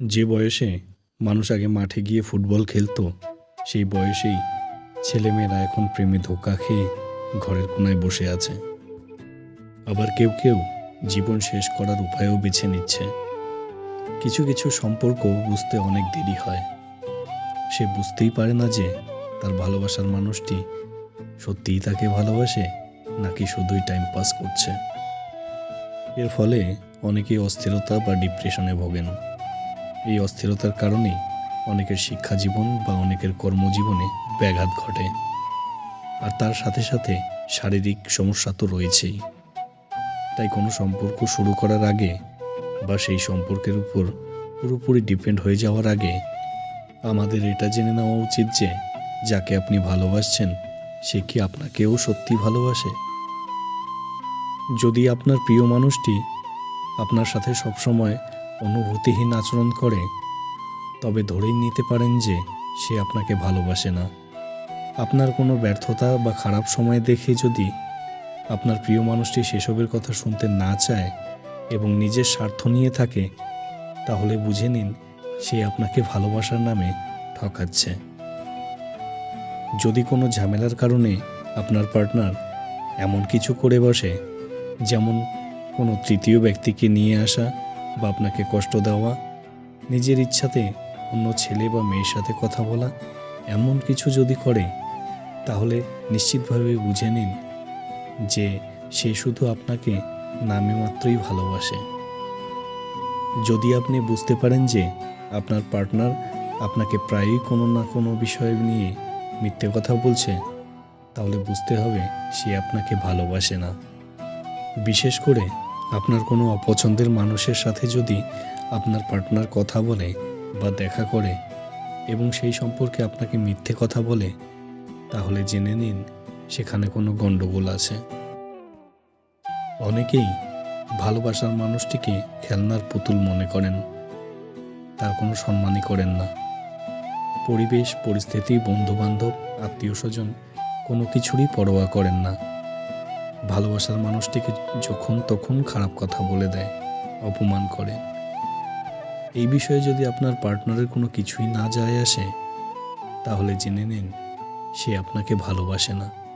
যে বয়সে মানুষ আগে মাঠে গিয়ে ফুটবল খেলতো, সেই বয়সেই ছেলেমেয়েরা এখন প্রেমে ধোকা খেয়ে ঘরের কোনায় বসে আছে। আবার কেউ কেউ জীবন শেষ করার উপায়ও বেছে নিচ্ছে। কিছু কিছু সম্পর্ক বুঝতে অনেক দেরি হয়। সে বুঝতেই পারে না যে তার ভালোবাসার মানুষটি সত্যিই তাকে ভালোবাসে নাকি শুধুই টাইম পাস করছে। এর ফলে অনেকেই অস্থিরতা বা ডিপ্রেশনে ভোগেন। এই অস্থিরতার কারণেই অনেকের শিক্ষা জীবন বা অনেকের কর্মজীবনে ব্যাঘাত ঘটে। আর তার সাথে সাথে শারীরিক সমস্যা তো রয়েছেই। তাই কোনো সম্পর্ক শুরু করার আগে বা সেই সম্পর্কের উপর পুরোপুরি ডিপেন্ড হয়ে যাওয়ার আগে আমাদের এটা জেনে নেওয়া উচিত যে, যাকে আপনি ভালোবাসছেন, সে কি আপনাকেও সত্যি ভালোবাসে? যদি আপনার প্রিয় মানুষটি আপনার সাথে সবসময় অনুভূতিহীন আচরণ করে, তবে ধরেই নিতে পারেন যে সে আপনাকে ভালোবাসে না। আপনার কোনো ব্যর্থতা বা খারাপ সময় দেখে যদি আপনার প্রিয় মানুষটি সেসবের কথা শুনতে না চায় এবং নিজের স্বার্থ নিয়ে থাকে, তাহলে বুঝে নিন সে আপনাকে ভালোবাসার নামে ঠকাচ্ছে। যদি কোনো ঝামেলার কারণে আপনার পার্টনার এমন কিছু করে বসে, যেমন কোনো তৃতীয় ব্যক্তিকে নিয়ে আসা বা আপনাকে কষ্ট দেওয়া, নিজের ইচ্ছাতে অন্য ছেলে বা মেয়ের সাথে কথা বলা, এমন কিছু যদি করে, তাহলে নিশ্চিতভাবে বুঝে নিন যে সে শুধু আপনাকে নামে মাত্রই ভালোবাসে। যদি আপনি বুঝতে পারেন যে আপনার পার্টনার আপনাকে প্রায়ই কোনো না কোনো বিষয় নিয়ে মিথ্যে কথা বলছে, তাহলে বুঝতে হবে সে আপনাকে ভালোবাসে না। বিশেষ করে আপনার কোনো অপছন্দের মানুষের সাথে যদি আপনার পার্টনার কথা বলে বা দেখা করে এবং সেই সম্পর্কে আপনাকে মিথ্যে কথা বলে, তাহলে জেনে নিন সেখানে কোনো গণ্ডগোল আছে। অনেকেই ভালোবাসার মানুষটিকে খেলনার পুতুল মনে করেন। তার কোনো সম্মানই করেন না। পরিবেশ, পরিস্থিতি, বন্ধুবান্ধব আত্মীয় স্বজন কোনো কিছুরই পরোয়া করেন না। ভালোবাসার মানুষটিকে যখন তখন খারাপ কথা বলে দেয়, অপমান করে। এই বিষয়ে যদি আপনার পার্টনারের কোনো কিছুই না যায় আসে, তাহলে জেনে নিন, সে আপনাকে ভালোবাসে না।